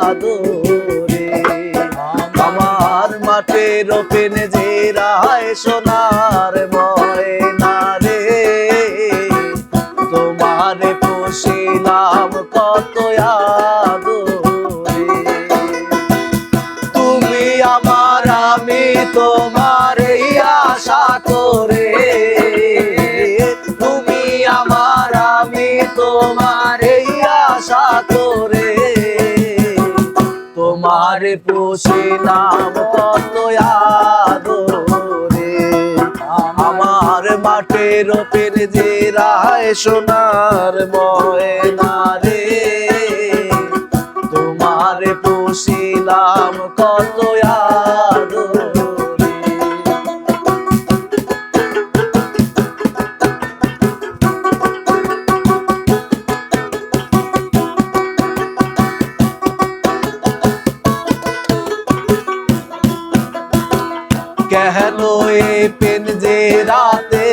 আদরে। আমার মাঠের পেনে যে রায় সোনার ময়না রে। তোমারে পুষিলাম কত আদরে। তুমি আমার, আমি তোমার আশা করে পুষিলাম কত আদরে। আমার মাঠের ওপেন যে রায় সোনার ময়না রে। তোমার পুষিলাম কত আদরে পেন যে রাতে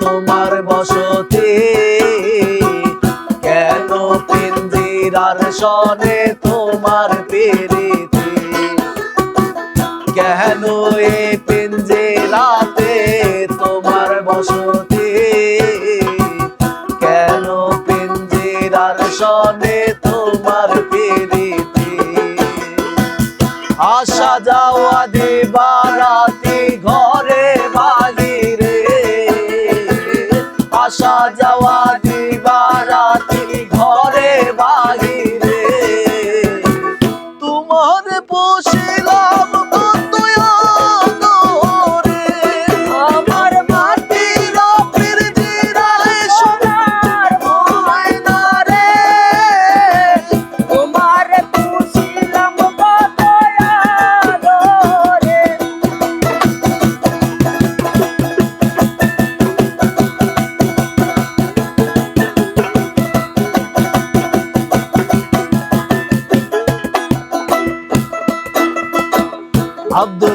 তোমার বসতে। কেন পিঞ্জিরার সনে তোমার পেরেতে? কেন এ পিঞ্জিরাতে তোমার বসতে? কেন পিঞ্জিরার সনে তোমার পেরেতে? আসা যাওয়া দিবারাতি আসা যাওয়া দিবারাতি ঘরে বাহিরে। তোমার বসিলাম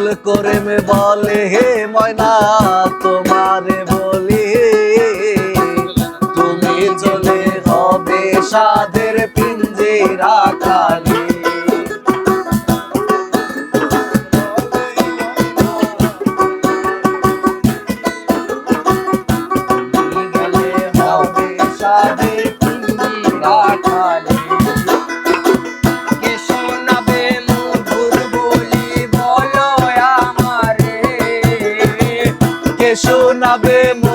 আব্দুল করিম বলে হে ময়না তোমারে বলি। তুমি চলে হবে খালি তুমি গেলে হবে শোনাবে মধুর